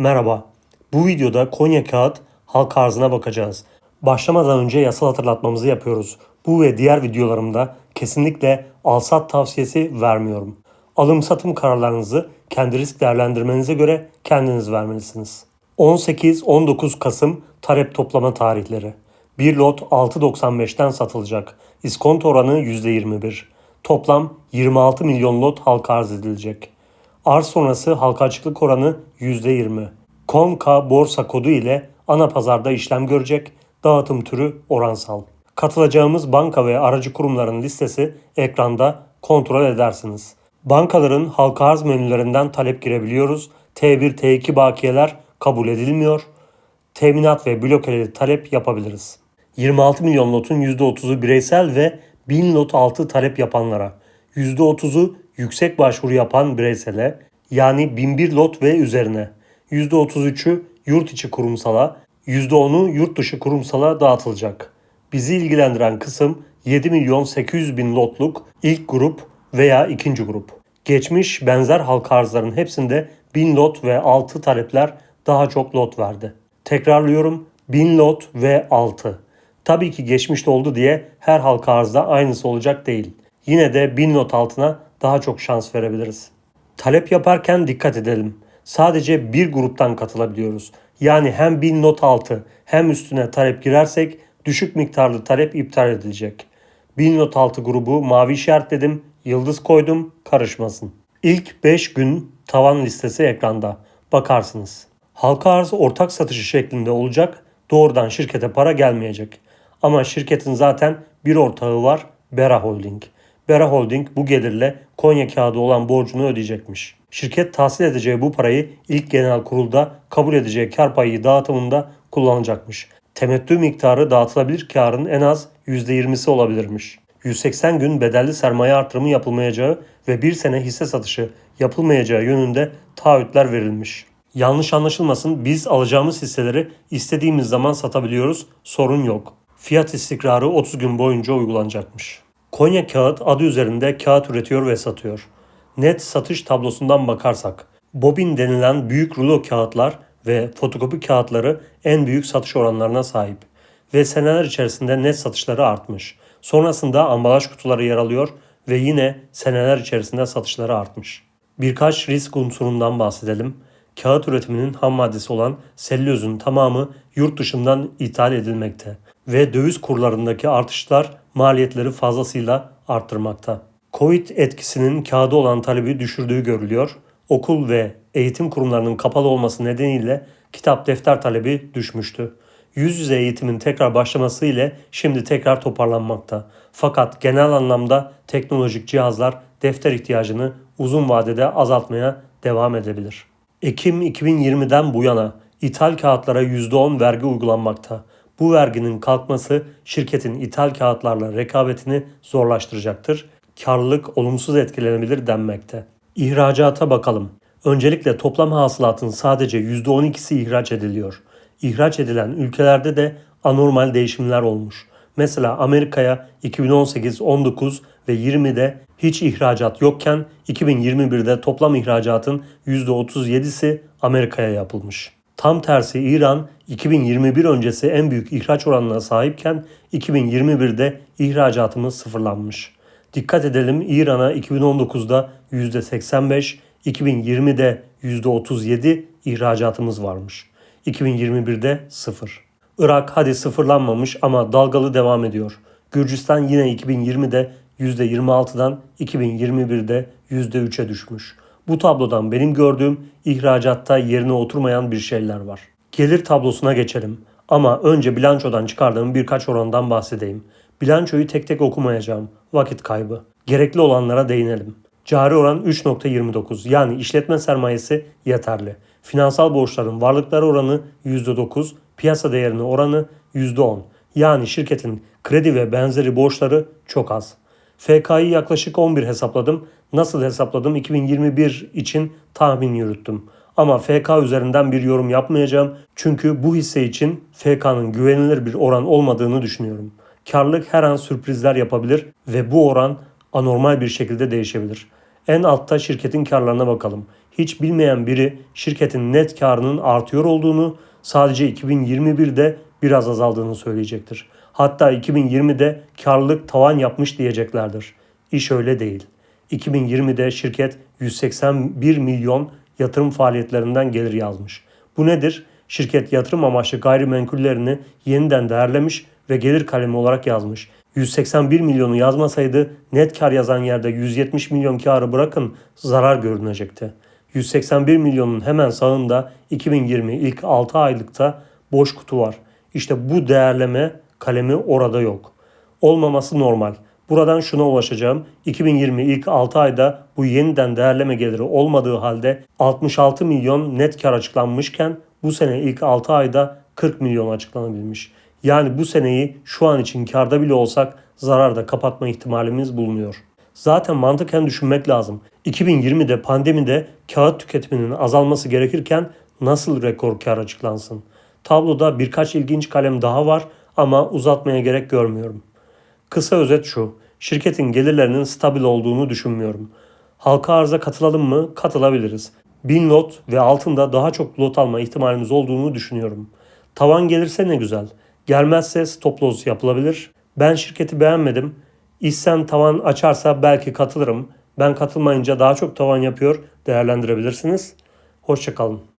Merhaba. Bu videoda Konya Kağıt halka arzına bakacağız. Başlamadan önce yasal hatırlatmamızı yapıyoruz. Bu ve diğer videolarımda kesinlikle alsat tavsiyesi vermiyorum. Alım satım kararlarınızı kendi risk değerlendirmenize göre kendiniz vermelisiniz. 18-19 Kasım talep toplama tarihleri. Bir lot 6.95'ten satılacak. İskonto oranı %21. Toplam 26 milyon lot halka arz edilecek. Arz sonrası halka açıklık oranı %20. Konka borsa kodu ile ana pazarda işlem görecek. Dağıtım türü oransal. Katılacağımız banka ve aracı kurumların listesi ekranda kontrol edersiniz. Bankaların halka arz menülerinden talep girebiliyoruz. T1, T2 bakiyeler kabul edilmiyor. Teminat ve blokeli talep yapabiliriz. 26 milyon lotun %30'u bireysel ve 1000 lot altı talep yapanlara, %30'u yüksek başvuru yapan bireysele yani 1001 lot ve üzerine, %33'ü yurt içi kurumsala, %10'u yurt dışı kurumsala dağıtılacak. Bizi ilgilendiren kısım 7 milyon 800 bin lotluk ilk grup veya ikinci grup. Geçmiş benzer halka arzların hepsinde 1000 lot ve 6 talepler daha çok lot verdi. Tekrarlıyorum 1000 lot ve 6. Tabii ki geçmişte oldu diye her halka arzda aynısı olacak değil. Yine de 1000 lot altına daha çok şans verebiliriz. Talep yaparken dikkat edelim. Sadece bir gruptan katılabiliyoruz. Yani hem 1000 not altı hem üstüne talep girersek düşük miktarlı talep iptal edilecek. 1000 not altı grubu mavi işaretledim, yıldız koydum, karışmasın. İlk 5 gün tavan listesi ekranda. Bakarsınız. Halka arz ortak satışı şeklinde olacak. Doğrudan şirkete para gelmeyecek. Ama şirketin zaten bir ortağı var, Bera Holding. Bera Holding bu gelirle Konya kağıdı olan borcunu ödeyecekmiş. Şirket tahsil edeceği bu parayı ilk genel kurulda kabul edeceği kar payı dağıtımında kullanacakmış. Temettü miktarı dağıtılabilir karın en az %20'si olabilirmiş. 180 gün bedelli sermaye artırımı yapılmayacağı ve bir sene hisse satışı yapılmayacağı yönünde taahhütler verilmiş. Yanlış anlaşılmasın biz alacağımız hisseleri istediğimiz zaman satabiliyoruz sorun yok. Fiyat istikrarı 30 gün boyunca uygulanacakmış. Konya Kağıt adı üzerinde kağıt üretiyor ve satıyor. Net satış tablosundan bakarsak, bobin denilen büyük rulo kağıtlar ve fotokopi kağıtları en büyük satış oranlarına sahip ve seneler içerisinde net satışları artmış. Sonrasında ambalaj kutuları yer alıyor ve yine seneler içerisinde satışları artmış. Birkaç risk unsurundan bahsedelim. Kağıt üretiminin ham maddesi olan sellüzün tamamı yurt dışından ithal edilmekte ve döviz kurlarındaki artışlar maliyetleri fazlasıyla arttırmakta. Covid etkisinin kağıda olan talebi düşürdüğü görülüyor. Okul ve eğitim kurumlarının kapalı olması nedeniyle kitap defter talebi düşmüştü. Yüz yüze eğitimin tekrar başlaması ile şimdi tekrar toparlanmakta. Fakat genel anlamda teknolojik cihazlar defter ihtiyacını uzun vadede azaltmaya devam edebilir. Ekim 2020'den bu yana ithal kağıtlara %10 vergi uygulanmakta. Bu verginin kalkması şirketin ithal kağıtlarla rekabetini zorlaştıracaktır. Karlılık olumsuz etkilenebilir denmekte. İhracata bakalım. Öncelikle toplam hasılatın sadece %12'si ihraç ediliyor. İhraç edilen ülkelerde de anormal değişimler olmuş. Mesela Amerika'ya 2018, 19 ve 20'de hiç ihracat yokken 2021'de toplam ihracatın %37'si Amerika'ya yapılmış. Tam tersi İran 2021 öncesi en büyük ihraç oranına sahipken 2021'de ihracatımız sıfırlanmış. Dikkat edelim İran'a 2019'da %85, 2020'de %37 ihracatımız varmış. 2021'de sıfır. Irak hadi sıfırlanmamış ama dalgalı devam ediyor. Gürcistan yine 2020'de %26'dan 2021'de %3'e düşmüş. Bu tablodan benim gördüğüm ihracatta yerine oturmayan bir şeyler var. Gelir tablosuna geçelim. Ama önce bilançodan çıkardığım birkaç orandan bahsedeyim. Bilançoyu tek tek okumayacağım. Vakit kaybı. Gerekli olanlara değinelim. Cari oran 3.29 yani işletme sermayesi yeterli. Finansal borçların varlıkları oranı %9, piyasa değerine oranı %10. Yani şirketin kredi ve benzeri borçları çok az. FK'yı yaklaşık 11 hesapladım. Nasıl hesapladım 2021 için tahmin yürüttüm. Ama FK üzerinden bir yorum yapmayacağım. Çünkü bu hisse için FK'nın güvenilir bir oran olmadığını düşünüyorum. Karlılık her an sürprizler yapabilir ve bu oran anormal bir şekilde değişebilir. En altta şirketin karlarına bakalım. hiç bilmeyen biri şirketin net karının artıyor olduğunu, sadece 2021'de biraz azaldığını söyleyecektir. Hatta 2020'de karlılık tavan yapmış diyeceklerdir. İş öyle değil. 2020'de şirket 181 milyon yatırım faaliyetlerinden gelir yazmış. Bu nedir? Şirket yatırım amaçlı gayrimenkullerini yeniden değerlemiş ve gelir kalemi olarak yazmış. 181 milyonu yazmasaydı net kar yazan yerde 170 milyon karı bırakın zarar görünecekti. 181 milyonun hemen sağında 2020 ilk 6 aylıkta boş kutu var. İşte bu değerleme kalemi orada yok. Olmaması normal. Buradan şuna ulaşacağım. 2020 ilk 6 ayda bu yeniden değerleme geliri olmadığı halde 66 milyon net kar açıklanmışken bu sene ilk 6 ayda 40 milyon açıklanabilmiş. Yani bu seneyi şu an için karda bile olsak zararda kapatma ihtimalimiz bulunuyor. Zaten mantıken düşünmek lazım. 2020'de pandemide kağıt tüketiminin azalması gerekirken nasıl rekor kar açıklansın? Tabloda birkaç ilginç kalem daha var ama uzatmaya gerek görmüyorum. Kısa özet şu. Şirketin gelirlerinin stabil olduğunu düşünmüyorum. Halka arıza katılalım mı? Katılabiliriz. 1000 lot ve altında daha çok lot alma ihtimalimiz olduğunu düşünüyorum. Tavan gelirse ne güzel. Gelmezse stop loss yapılabilir. Ben şirketi beğenmedim. İhsan tavan açarsa belki katılırım. Ben katılmayınca daha çok tavan yapıyor. Değerlendirebilirsiniz. Hoşçakalın.